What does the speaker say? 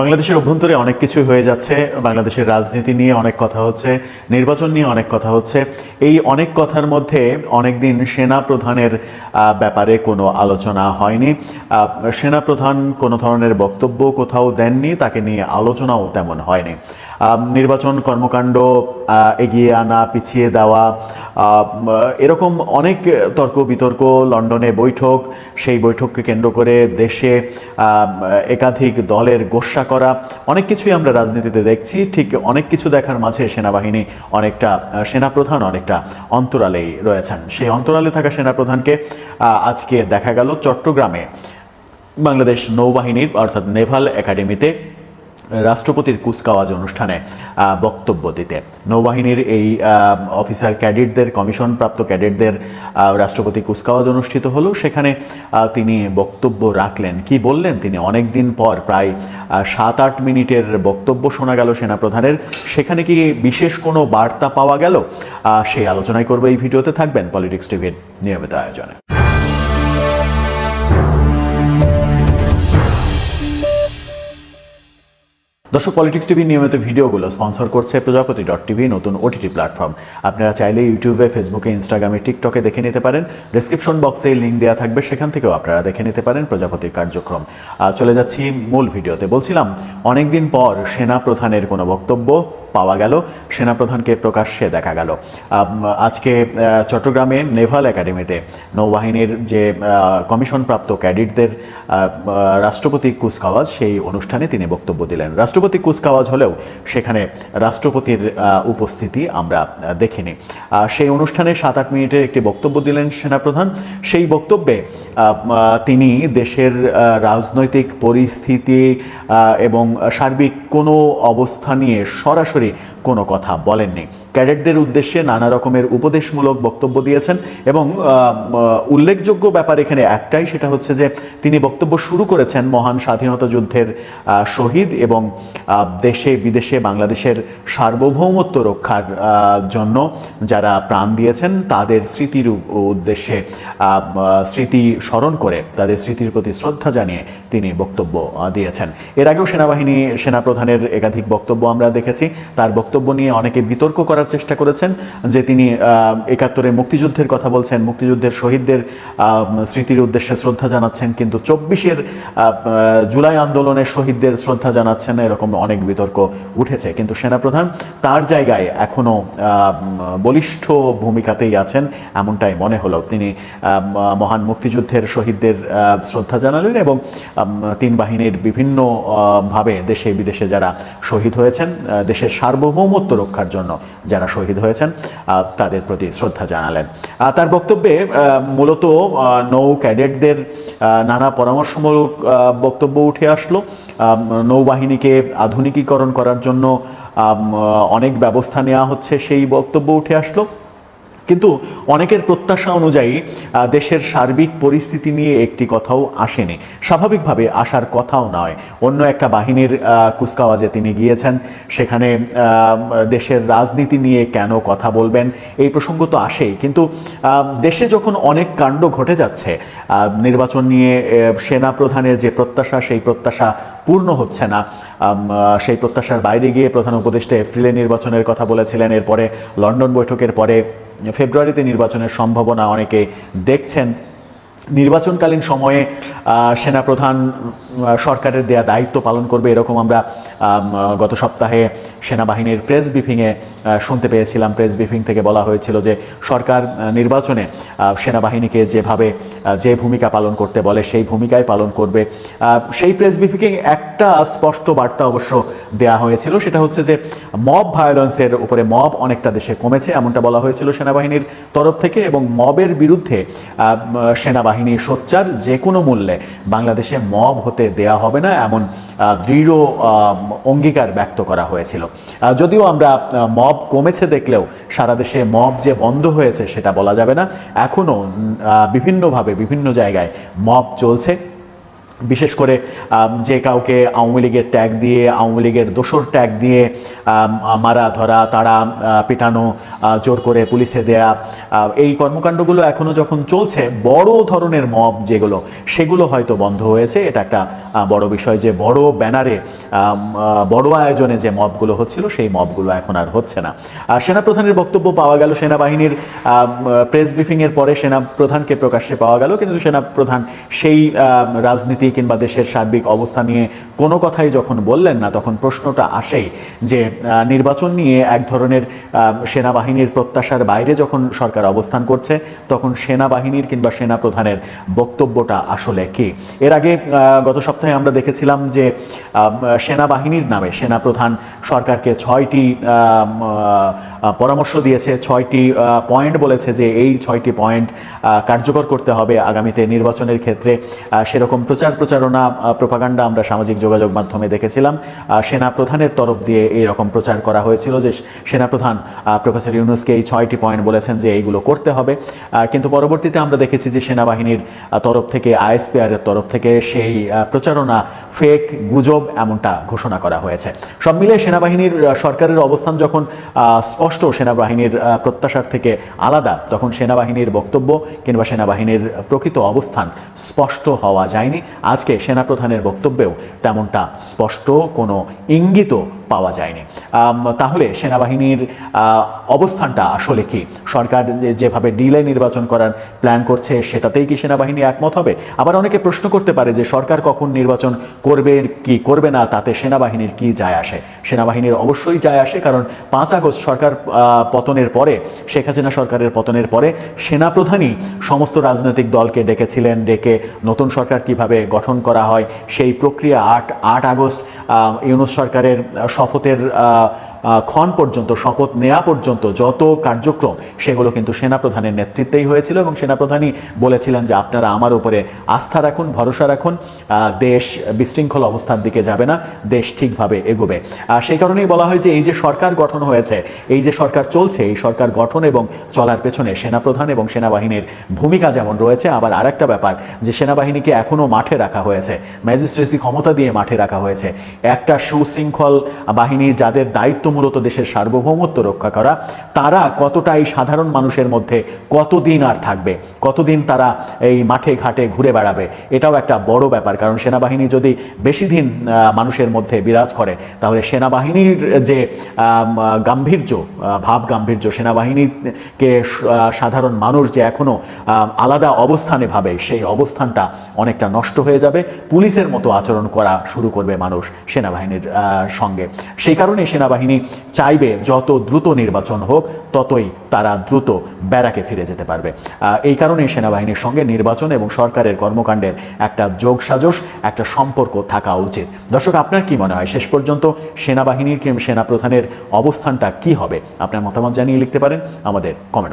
বাংলাদেশের অভ্যন্তরে অনেক কিছু হয়ে যাচ্ছে, বাংলাদেশের রাজনীতি নিয়ে অনেক কথা হচ্ছে, নির্বাচন নিয়ে অনেক কথা হচ্ছে। এই অনেক কথার মধ্যে অনেক দিন সেনা প্রধানের ব্যাপারে কোনো আলোচনা হয়নি। সেনা প্রধান কোনো ধরনের বক্তব্য কোথাও দেননি, তাকে নিয়ে আলোচনাও তেমন হয়নি। নির্বাচন কর্মকাণ্ড এগিয়ে আনা, পিছিয়ে দেওয়া এরকম অনেক তর্ক বিতর্ক, লন্ডনে বৈঠক, সেই বৈঠককে কেন্দ্র করে দেশে একাধিক দলের গোসা করা, অনেক কিছুই আমরা রাজনীতিতে দেখছি। ঠিক অনেক কিছু দেখার মাঝে সেনাবাহিনী অনেকটা সেনাপ্রধান অনেকটা অন্তরালেই রয়েছেন। সেই অন্তরালে থাকা সেনাপ্রধানকে আজকে দেখা গেল চট্টগ্রামে। বাংলাদেশ নৌবাহিনীর, অর্থাৎ নেভাল একাডেমিতে রাষ্ট্রপতির কুচকাওয়াজ অনুষ্ঠানে বক্তব্য দিতে। নৌবাহিনীর এই অফিসার ক্যাডেটদের কমিশনপ্রাপ্ত ক্যাডেটদের রাষ্ট্রপতি কুচকাওয়াজ অনুষ্ঠিত হলো। সেখানে তিনি বক্তব্য রাখলেন। কি বললেন? তিনি অনেক দিন পর, প্রায় সাত আট মিনিটের বক্তব্য শোনা গেল সেনাপ্রধানের। সেখানে কি বিশেষ কোনো বার্তা পাওয়া গেল? সেই আলোচনায় করব এই ভিডিওতে। থাকবেন পলিটিক্স টিভির নিয়মিত আয়োজনে। দর্শক পলিটিক্স টিভির নিয়মিত ভিডিওগুলো স্পন্সর করছে প্রজাপতি ডট টিভি নতুন ওটিটি প্ল্যাটফর্ম। আপনারা চাইলে ইউটিউবে ফেসবুকে ইনস্টাগ্রামে টিকটকে দেখে নিতে পারেন। ডিসক্রিপশন বক্সে লিঙ্ক দেওয়া থাকবে, সেখান থেকেও আপনারা দেখে নিতে পারেন প্রজাপতির কার্যক্রম। চলে যাচ্ছি মূল ভিডিওতে। বলছিলাম, অনেকদিন পর সেনা প্রধানের কোনো বক্তব্য পাওয়া গেল, সেনাপ্রধানকে প্রকাশ্যে দেখা গেল। আজকে চট্টগ্রামে নেভাল একাডেমিতে নৌবাহিনীর যে কমিশনপ্রাপ্ত ক্যাডেটদের রাষ্ট্রপতি কুচকাওয়াজ, সেই অনুষ্ঠানে তিনি বক্তব্য দিলেন। রাষ্ট্রপতি কুচকাওয়াজ হলেও সেখানে রাষ্ট্রপতির উপস্থিতি আমরা দেখিনি। সেই অনুষ্ঠানে সাত আট মিনিটের একটি বক্তব্য দিলেন সেনাপ্রধান। সেই বক্তব্যে তিনি দেশের রাজনৈতিক পরিস্থিতি এবং সার্বিক কোনো অবস্থা নিয়ে সরাসরি madre কোনো কথা বলেননি। ক্যাডেটদের উদ্দেশ্যে নানা রকমের উপদেশমূলক বক্তব্য দিয়েছেন এবং উল্লেখযোগ্য ব্যাপার এখানে একটাই, সেটা হচ্ছে যে তিনি বক্তব্য শুরু করেছেন মহান স্বাধীনতা যুদ্ধের শহীদ এবং দেশে, বিদেশে, বাংলাদেশের সার্বভৌমত্ব রক্ষার জন্য যারা প্রাণ দিয়েছেন তাদের স্মৃতির উদ্দেশ্যে স্মৃতি স্মরণ করে তাদের স্মৃতির প্রতি শ্রদ্ধা জানিয়ে তিনি বক্তব্য দিয়েছেন। এর আগেও সেনাবাহিনী, সেনাপ্রধানের একাধিক বক্তব্য আমরা দেখেছি। তার বক্তব্য নিয়ে অনেকে বিতর্ক করার চেষ্টা করেছেন, যে তিনি একাত্তরে মুক্তিযুদ্ধের কথা বলছেন, মুক্তিযুদ্ধের শহীদদের স্মৃতির উদ্দেশ্যে শ্রদ্ধা জানাচ্ছেন, কিন্তু চব্বিশের জুলাই আন্দোলনের শহীদদের শ্রদ্ধা জানাচ্ছেন, এরকম অনেক বিতর্ক উঠেছে। কিন্তু সেনাপ্রধান তার জায়গায় এখনও বলিষ্ঠ ভূমিকাতেই আছেন, এমনটাই মনে হলো। তিনি মহান মুক্তিযুদ্ধের শহীদদের শ্রদ্ধা জানালেন এবং তিন বাহিনীর বিভিন্ন ভাবে দেশে বিদেশে যারা শহীদ হয়েছেন দেশের দেশের সার্বভৌমত্ব রক্ষার জন্য যারা শহীদ হয়েছেন তাদের প্রতি শ্রদ্ধা জানালেন। তার বক্তব্যে মূলত নৌ ক্যাডেটদের নানা পরামর্শমূলক বক্তব্য উঠে আসলো। নৌবাহিনীকে আধুনিকীকরণ করার জন্য অনেক ব্যবস্থা নেওয়া হচ্ছে, সেই বক্তব্য উঠে আসলো। কিন্তু অনেকের প্রত্যাশা অনুযায়ী দেশের সার্বিক পরিস্থিতি নিয়ে একটি কথাও আসেনি। স্বাভাবিকভাবে আসার কথাও নয়। অন্য একটা বাহিনীর কুচকাওয়াজে তিনি গিয়েছেন। সেখানে দেশের রাজনীতি নিয়ে কেন কথা বলবেন, এই প্রসঙ্গ তো আসেই। কিন্তু দেশে যখন অনেক কাণ্ড ঘটে যাচ্ছে নির্বাচন নিয়ে সেনা প্রধানের যে প্রত্যাশা, সেই প্রত্যাশা পূর্ণ হচ্ছে না। সেই প্রত্যাশার বাইরে গিয়ে প্রধান উপদেষ্টা এপ্রিলে নির্বাচনের কথা বলেছিলেন। এরপরে লন্ডন বৈঠকের পরে ফেব্রুয়ারিতে নির্বাচনের সম্ভাবনা অনেকে দেখছেন। নির্বাচনকালীন সময়ে সেনাপ্রধান সরকারের দেয়া দায়িত্ব পালন করবে এরকম আমরা গত সপ্তাহে সেনাবাহিনীর প্রেস ব্রিফিংয়ে শুনতে পেয়েছিলাম। প্রেস ব্রিফিং থেকে বলা হয়েছিল যে সরকার নির্বাচনে সেনাবাহিনীকে যেভাবে যে ভূমিকা পালন করতে বলে, সেই ভূমিকায় পালন করবে। সেই প্রেস ব্রিফিংয়ে একটা স্পষ্ট বার্তা অবশ্য দেয়া হয়েছিল। সেটা হচ্ছে যে মব ভায়োলেন্সের উপরে মব অনেকটা দেশে কমেছে, এমনটা বলা হয়েছিল সেনাবাহিনীর তরফ থেকে এবং মবের বিরুদ্ধে সেনাবাহিনী সোচ্চার যে কোনো মূল্যে বাংলাদেশে মব হতে দেয়া হবে না এমন দৃঢ় অঙ্গীকার ব্যক্ত করা হয়েছিল। যদিও আমরা মব কমেছে দেখলেও সারা দেশে মব যে বন্ধ হয়েছে সেটা বলা যাবে না। এখনও বিভিন্নভাবে বিভিন্ন জায়গায় মব চলছে। বিশেষ করে যে কাউকে আওয়ামী লীগের ট্যাগ দিয়ে আওয়ামী লীগের দোসর ট্যাগ দিয়ে মারা ধরা তারা পিটানো জোর করে পুলিশে দেয়া এই কর্মকাণ্ডগুলো এখনও যখন চলছে বড় ধরনের মব যেগুলো সেগুলো হয়তো বন্ধ হয়েছে। এটা একটা বড় বিষয় যে বড় ব্যানারে বড় আয়োজনে যে মবগুলো হচ্ছিল সেই মবগুলো এখন আর হচ্ছে না। আর সেনাপ্রধানের বক্তব্য পাওয়া গেল সেনাবাহিনীর প্রেস ব্রিফিংয়ের পরে সেনাপ্রধানকে প্রকাশ্যে পাওয়া গেল কিন্তু সেনাপ্রধান সেই আহ, রাজনীতি কিংবা দেশের সার্বিক অবস্থা নিয়ে কোনো কথাই যখন বললেন না, তখন প্রশ্নটা আসেই যে নির্বাচন নিয়ে এক ধরনের সেনাবাহিনীর প্রত্যাশার বাইরে যখন সরকার অবস্থান করছে, তখন সেনাবাহিনীর কিংবা সেনাপ্রধানের বক্তব্যটা আসলে কি? এর আগে গত সপ্তাহে আমরা দেখেছিলাম যে সেনাবাহিনীর নামে সেনাপ্রধান সরকারকে ছয়টি পরামর্শ দিয়েছে, ছয়টি পয়েন্ট বলেছে যে এই ছয়টি পয়েন্ট কার্যকর করতে হবে আগামীতে নির্বাচনের ক্ষেত্রে। সেরকম প্রচার প্রচারণা প্রপাগান্ডা আমরা সামাজিক যোগাযোগ মাধ্যমে দেখেছিলাম। সেনা প্রধানের তরফ দিয়ে এই রকম প্রচার করা হয়েছিল যে সেনাপ্রধান প্রফেসর ইউনুসকে এই ছয়টি পয়েন্ট বলেছেন যে এইগুলো করতে হবে। কিন্তু পরবর্তীতে আমরা দেখেছি যে সেনাবাহিনীর তরফ থেকে, আইএসপিআর এর তরফ থেকে সেই প্রচারণা ফেক গুজব এমনটা ঘোষণা করা হয়েছে। সব মিলে সেনাবাহিনীর সরকারের অবস্থান যখন স্পষ্ট সেনাবাহিনীর প্রত্যাশার থেকে আলাদা, তখন সেনাবাহিনীর বক্তব্য কিংবা সেনাবাহিনীর প্রকৃত অবস্থান স্পষ্ট হওয়া যায়নি। আজকে সেনাপ্রধানের বক্তব্যেও তেমনটা স্পষ্ট, কোনো ইঙ্গিত পাওয়া যায়নি। তাহলে সেনাবাহিনীর অবস্থানটা আসলে কি? সরকার যেভাবে ডিলে নির্বাচন করার প্ল্যান করছে, সেটাতেই কি সেনাবাহিনী একমত হবে? আবার অনেকে প্রশ্ন করতে পারে যে, সরকার কখন নির্বাচন করবে, কি করবে না, তাতে সেনাবাহিনীর কি যায় আসে? সেনাবাহিনীর অবশ্যই যায় আসে, কারণ পাঁচ আগস্ট সরকার পতনের পরে, শেখ হাসিনা সরকারের পতনের পরে, সেনাপ্রধানই সমস্ত রাজনৈতিক দলকে ডেকেছিলেন, ডেকে নতুন সরকার কীভাবে গঠন করা হয়, সেই প্রক্রিয়া আট আট আগস্ট ইউনুস সরকারের শপথের আহ, আহ, ক্ষণ পর্যন্ত, শপথ নেওয়া পর্যন্ত যত কার্যক্রম, সেগুলো কিন্তু সেনাপ্রধানের নেতৃত্বেই হয়েছিল এবং সেনাপ্রধানই বলেছিলেন যে আপনারা আমার উপরে আস্থা রাখুন, ভরসা রাখুন দেশ বিশৃঙ্খল অবস্থার দিকে যাবে না, দেশ ঠিকভাবে এগোবে। আর সেই কারণেই বলা হয় যে এই যে সরকার গঠন হয়েছে, এই যে সরকার চলছে, এই সরকার গঠন এবং চলার পেছনে সেনাপ্রধান এবং সেনাবাহিনীর ভূমিকা যেমন রয়েছে, আবার আরেকটা ব্যাপার যে সেনাবাহিনীকে এখনও মাঠে রাখা হয়েছে, ম্যাজিস্ট্রেসি ক্ষমতা দিয়ে মাঠে রাখা হয়েছে। একটা সুশৃঙ্খল বাহিনী যাদের দায়িত্ব মূলত দেশের সার্বভৌমত্ব রক্ষা করা, তারা কতটা এই সাধারণ মানুষের মধ্যে কতদিন আর থাকবে? কতদিন তারা এই মাঠে ঘাটে ঘুরে বেড়াবে? এটাও একটা বড় ব্যাপার, কারণ সেনাবাহিনী যদি বেশি দিন মানুষের মধ্যে বিরাজ করে, তাহলে সেনাবাহিনীর যে গাম্ভীর্য ভাব গাম্ভীর্য, সেনাবাহিনীকে সাধারণ মানুষ যে এখনও আলাদা অবস্থানে ভাবে, সেই অবস্থানটা অনেকটা নষ্ট হয়ে যাবে। পুলিশের মতো আচরণ করা শুরু করবে মানুষ সেনাবাহিনীর সঙ্গে। সেই কারণে সেনাবাহিনী চাইবে যত দ্রুত নির্বাচন হোক, ততই তারা দ্রুত ব্যারাকে ফিরে যেতে পারবে। এই কারণে সেনাবাহিনীর সঙ্গে নির্বাচন এবং সরকারের কর্মকাণ্ডের একটা যোগসাজশ, একটা সম্পর্ক থাকা উচিত। দর্শক, আপনার কি মনে হয়? শেষ পর্যন্ত সেনাবাহিনীর সেনাপ্রধানের অবস্থানটা কি হবে? আপনার মতামত জানিয়ে লিখতে পারেন আমাদের কমেন্ট